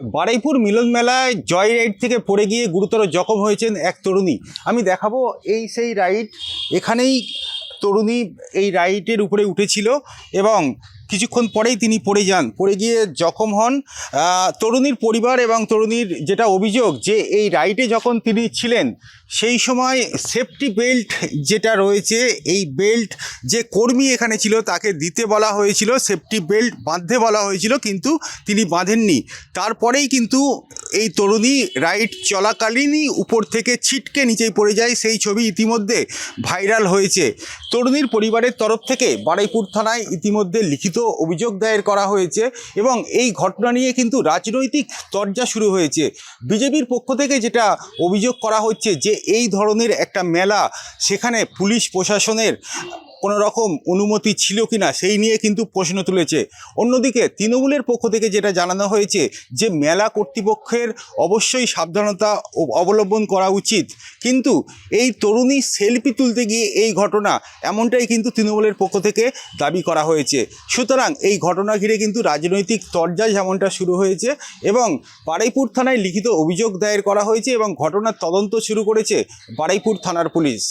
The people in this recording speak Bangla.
বারুইপুর মিলন মেলায় জয় রাইড থেকে পড়ে গিয়ে গুরুতর জখম হয়েছেন এক তরুণী। আমি দেখাবো এই সেই রাইড, এখানেই তরুণী এই রাইডের উপরে উঠেছিল এবং কিছুক্ষণ পরেই তিনি পড়ে যান। পড়ে গিয়ে জখম হন তরুণীর পরিবার এবং তরুণীর যেটা অভিযোগ যে এই রাইডে যখন তিনি ছিলেন, সেই সময় সেফটি বেল্ট যেটা রয়েছে, এই বেল্ট যে কর্মী এখানে ছিল তাকে দিতে বলা হয়েছিল, সেফটি বেল্ট বাঁধতে বলা হয়েছিল, কিন্তু তিনি বাঁধেননি। তারপরেই কিন্তু এই তরুণী রাইড চলাকালীনই উপর থেকে ছিটকে নিচেই পড়ে যায়, সেই ছবি ইতিমধ্যে ভাইরাল হয়েছে। তরুণীর পরিবারের তরফ থেকে বারুইপুর থানায় ইতিমধ্যে লিখিত অভিযোগ দায়ের করা হয়েছে এবং এই ঘটনা নিয়ে কিন্তু রাজনৈতিক তরজা শুরু হয়েছে। বিজেপির পক্ষ থেকে যেটা অভিযোগ করা হচ্ছে যে, এই ধরনের একটা মেলা সেখানে পুলিশ প্রশাসনের কোনো রকম অনুমতি ছিল কি না সেই নিয়ে কিন্তু প্রশ্ন তুলেছে। অন্যদিকে তৃণমূলের পক্ষ থেকে যেটা জানানো হয়েছে যে মেলা কর্তৃপক্ষের অবশ্যই সাবধানতা অবলম্বন করা উচিত। কিন্তু এই তরুণী সেলফি তুলতে গিয়ে এই ঘটনা এমনটাই কিন্তু তৃণমূলের পক্ষ থেকে দাবি করা হয়েছে। সুতরাং এই ঘটনা ঘিরে কিন্তু রাজনৈতিক তরজা যেমনটা শুরু হয়েছে এবং বারুইপুর থানায় লিখিত অভিযোগ দায়ের করা হয়েছে এবং ঘটনার তদন্ত শুরু করেছে বারুইপুর থানার পুলিশ।